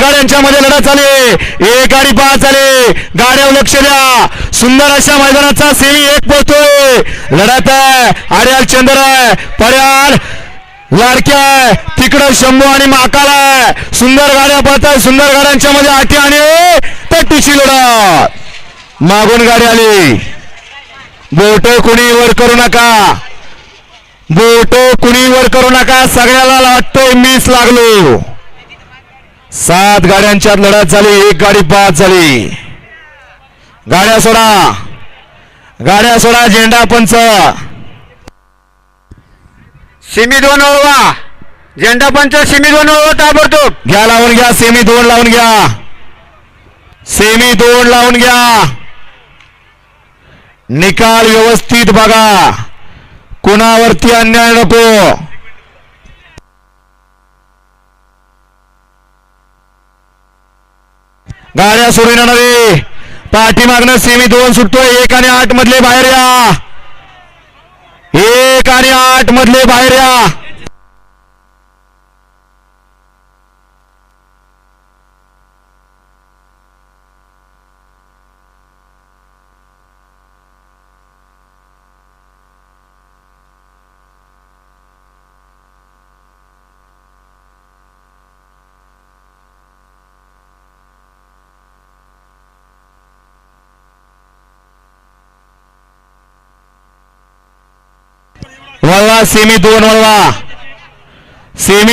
गाड्यांच्या मध्ये लढत झाली एक गाडी पाच झाली. गाड्यावर लक्ष द्या. सुंदर अशा मैदानाचा सेमी एक पोहतोय लढत आहे. आड्याल चंद्र आहे. पर्याल लाडक्या तिकडं शंभू आणि माकाल आहे. सुंदर गाड्या पळतात सुंदर गाड्यांच्या मध्ये आठी आणि तट्टीची लढत. मागून गाडी आली. बोट कुणी वर करू नका. बोट कुणी वर करू नका. सगळ्याला वाटतोय मीच लागलो. सात गाड्यांच्यात लढत झाली एक गाडी पाच झाली. गाड्या सोडा. गाड्या सोडा झेंडा पंच. सिमी दोन ओळवा. झेंडा पंच सिमी दोन ओळवा ताबडतोब. घ्या लावून घ्या सेमी दोन लावून घ्या. सेमी दोन लावून घ्या. निकाल व्यवस्थित बघा. कुणावरती अन्याय नको. गाड्या सोडून नव्हे पाठीमागनं सेमी दोन सुटतोय. एक आणि आठ मधले बाहेर या. एक आणि आठ मधले बाहेर या. वळवा सेमी दोन वळवा. सेमी